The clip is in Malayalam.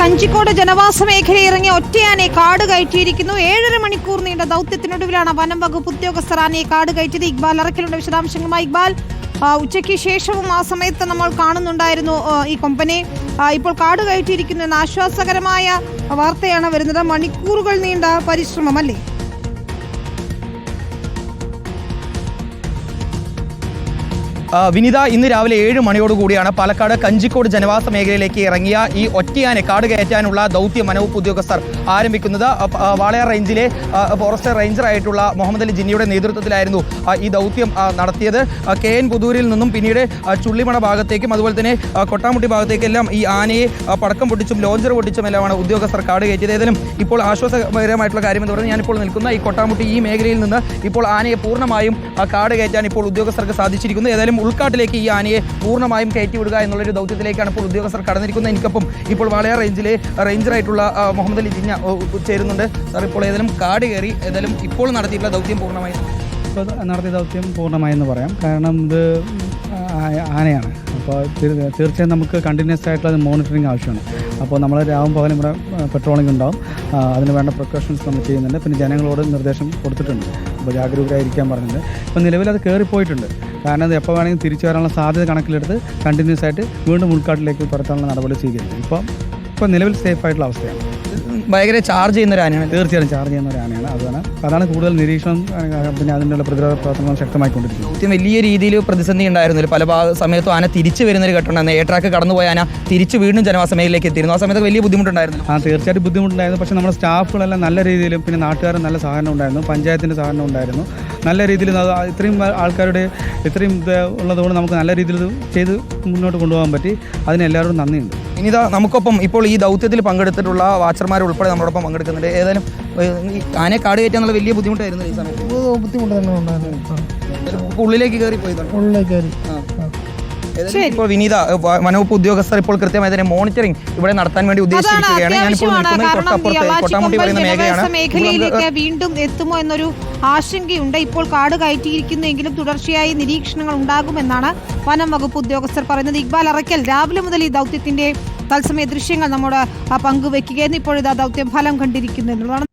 കഞ്ചിക്കോട് ജനവാസ മേഖലയിൽ ഇറങ്ങിയ ഒറ്റയാനെ കാട് കയറ്റിയിരിക്കുന്നു. ഏഴര മണിക്കൂർ നീണ്ട ദൗത്യത്തിനൊടുവിലാണ് വനം വകുപ്പ് ഉദ്യോഗസ്ഥർ ആനയെ കാട് കയറ്റിയത്. ഇക്ബാൽ അറക്കലുണ്ട്. വിശദാംശങ്ങളുമായി ഇക്ബാൽ. ഉച്ചയ്ക്ക് ശേഷവും ആ സമയത്ത് നമ്മൾ കാണുന്നുണ്ടായിരുന്നു ഈ കൊമ്പനെ. ഇപ്പോൾ കാട് കയറ്റിയിരിക്കുന്നു എന്ന ആശ്വാസകരമായ വാർത്തയാണ് വരുന്നത്. മണിക്കൂറുകൾ നീണ്ട പരിശ്രമം അല്ലേ? വിനിത ഇന്ന് രാവിലെ ഏഴ് മണിയോട് കൂടിയാണ് പാലക്കാട് കഞ്ചിക്കോട് ജനവാസ മേഖലയിലേക്ക് ഇറങ്ങിയ ഈ ഒറ്റയാനെ കാട് കയറ്റാനുള്ള ദൗത്യ വനവകുപ്പ് ഉദ്യോഗസ്ഥർ ആരംഭിക്കുന്നത്. വാളയാർ റേഞ്ചിലെ ഫോറസ്റ്റ് റേഞ്ചർ ആയിട്ടുള്ള മുഹമ്മദ് അലി ജിന്നിയുടെ നേതൃത്വത്തിലായിരുന്നു ഈ ദൗത്യം നടത്തിയത്. കെ എൻ പുതൂരിൽ നിന്നും പിന്നീട് ചുള്ളിമണ ഭാഗത്തേക്കും അതുപോലെ തന്നെ കൊട്ടാമുട്ടി ഭാഗത്തേക്കെല്ലാം ഈ ആനയെ പടക്കം പൊട്ടിച്ചും ലോഞ്ചർ പൊട്ടിച്ചും എല്ലാമാണ് ഉദ്യോഗസ്ഥർ കാട് കയറ്റിയത്. ഏതായാലും ഇപ്പോൾ ആശ്വാസകരമായിട്ടുള്ള കാര്യം എന്ന് പറഞ്ഞാൽ ഞാനിപ്പോൾ നിൽക്കുന്ന ഈ കൊട്ടാമുട്ടി ഈ മേഖലയിൽ നിന്ന് ഇപ്പോൾ ആനയെ പൂർണമായും കാട് കയറ്റാൻ ഇപ്പോൾ ഉദ്യോഗസ്ഥർക്ക് സാധിച്ചിരിക്കുന്നു. ഏതായാലും ഉൾക്കാട്ടിലേക്ക് ഈ ആനയെ പൂർണമായും വിടുക എന്നുള്ളൊരു ദൗത്യത്തിലേക്കാണ് ഇപ്പോൾ ഉദ്യോഗസ്ഥർ കടന്നിരിക്കുന്നത്. എനിക്കൊപ്പം ഇപ്പോൾ വാളയാർ റേഞ്ചിലെ റേഞ്ചറായിട്ടുള്ള മുഹമ്മദ് അലി ജിന്ന ചേരുന്നുണ്ട്. സാർ ഇപ്പോൾ ഏതെങ്കിലും കാട് കയറി ഏതായാലും ഇപ്പോൾ നടത്തിയിട്ടുള്ള ദൗത്യം പൂർണമായി ഇപ്പോൾ നടത്തിയ ദൗത്യം പൂർണമായെന്ന് പറയാം. കാരണം ഇത് ആനയാണ്. അപ്പോൾ തീർച്ചയായും നമുക്ക് കണ്ടിന്യൂസ് ആയിട്ടുള്ള മോണിറ്ററിങ് ആവശ്യമാണ്. അപ്പോൾ നമ്മൾ രാവും പകലും ഇവിടെ പെട്രോളിംഗ് ഉണ്ടാവും. അതിന് വേണ്ട പ്രിക്കോഷൻസ് നമ്മൾ ചെയ്യുന്നുണ്ട്. പിന്നെ ജനങ്ങളോട് നിർദ്ദേശം കൊടുത്തിട്ടുണ്ട്. അപ്പോൾ ജാഗരൂകരായിരിക്കാൻ പറഞ്ഞിട്ടുണ്ട്. ഇപ്പോൾ നിലവിൽ അത് കയറിപ്പോയിട്ടുണ്ട്. കാരണം അത് എപ്പോൾ വേണമെങ്കിലും തിരിച്ചു വരാനുള്ള സാധ്യത കണക്കിലെടുത്ത് കണ്ടിന്യൂസ് ആയിട്ട് വീണ്ടും ഉൾക്കാട്ടിലേക്ക് പുറത്താനുള്ള നടപടി സ്വീകരിക്കും ഇപ്പോൾ ഇപ്പോൾ നിലവിൽ സേഫ് ആയിട്ടുള്ള അവസ്ഥയാണ്. ഭയങ്കര ചാർജ് ചെയ്യുന്ന ഒരു ആനയാണ്. തീർച്ചയായും ചാർജ് ചെയ്യുന്ന ഒരു ആനയാണ്. അതാണ് അതാണ് കൂടുതൽ നിരീക്ഷണം പിന്നെ അതിനുള്ള പ്രതിരോധ പ്രവർത്തനങ്ങൾ ശക്തമായിക്കൊണ്ടിരിക്കുന്നത്. ഏറ്റവും വലിയ രീതിയിൽ പ്രതിസന്ധി ഉണ്ടായിരുന്നില്ല. പല ഭാഗ സമയത്തും ആന തിരിച്ചു വരുന്നൊരു ഘട്ടമുണ്ടായിരുന്നു എ ട്രാക്ക് കടന്നുപോയ ആന തിരിച്ച് വീണ്ടും ജനവാസ മേഖലയിലേക്ക് എത്തിയിരുന്നു. ആ സമയത്ത് വലിയ ബുദ്ധിമുട്ടുണ്ടായിരുന്നു ആ തീർച്ചയായിട്ടും ബുദ്ധിമുട്ടുണ്ടായിരുന്നു. പക്ഷേ നമ്മുടെ സ്റ്റാഫുകളെല്ലാം നല്ല രീതിയിലും പിന്നെ നാട്ടുകാരും നല്ല സഹകരണം ഉണ്ടായിരുന്നു. പഞ്ചായത്തിന്റെ സഹകരണം ഉണ്ടായിരുന്നു. നല്ല രീതിയിൽ ഇത്രയും ആൾക്കാരുടെ ഇത്രയും ഇത് ഉള്ളതുകൊണ്ട് നമുക്ക് നല്ല രീതിയിൽ ഇത് ചെയ്ത് മുന്നോട്ട് കൊണ്ടുപോകാൻ പറ്റി. അതിന് എല്ലാവരോടും നന്ദിയുണ്ട്. ഇനി ഇതാ നമുക്കൊപ്പം ഇപ്പോൾ ഈ ദൗത്യത്തിൽ പങ്കെടുത്തിട്ടുള്ള വാച്ചർമാർ ഉൾപ്പെടെ നമ്മളോടൊപ്പം പങ്കെടുക്കുന്നുണ്ട്. ഏതായാലും ആനയെ കാട് കയറ്റാന്നുള്ള വലിയ ബുദ്ധിമുട്ടായിരുന്നു ഈ സമയത്ത്. ബുദ്ധിമുട്ട് തന്നെ ഉണ്ടായിരുന്നു. ഉള്ളിലേക്ക് കയറി പോയി ഉള്ളിലേക്ക് കയറി. ഏതായാലും ഇപ്പോൾ വിനീത വനവകുപ്പ് ഉദ്യോഗസ്ഥർ ഇപ്പോൾ കൃത്യമായി തന്നെ മോണിറ്ററിംഗ് ഇവിടെ നടത്താൻ വേണ്ടി ഉദ്ദേശിച്ചിരിക്കുകയാണ്. ഞാനിപ്പോൾ നിൽക്കുന്നത് തൊട്ടപ്പുറത്ത് കൊട്ടാമുട്ടി പറയുന്ന മേഖലയാണ്. മേഖലയിലേക്ക് വീണ്ടും എത്തുമോ എന്നൊരു ആശങ്കയുണ്ട്. ഇപ്പോൾ കാട് കയറ്റിയിരിക്കുന്നെങ്കിലും തുടർച്ചയായി നിരീക്ഷണങ്ങൾ ഉണ്ടാകുമെന്നാണ് വനം വകുപ്പ് ഉദ്യോഗസ്ഥർ പറയുന്നത്. ഇക്ബാൽ അറയ്ക്കൽ രാവിലെ മുതൽ ഈ ദൗത്യത്തിന്റെ തത്സമയ ദൃശ്യങ്ങൾ നമ്മുടെ പങ്കുവെക്കുകയെന്ന് ഇപ്പോഴിതാ ദൗത്യം ഫലം കണ്ടിരിക്കുന്നു എന്നുള്ളതാണ്.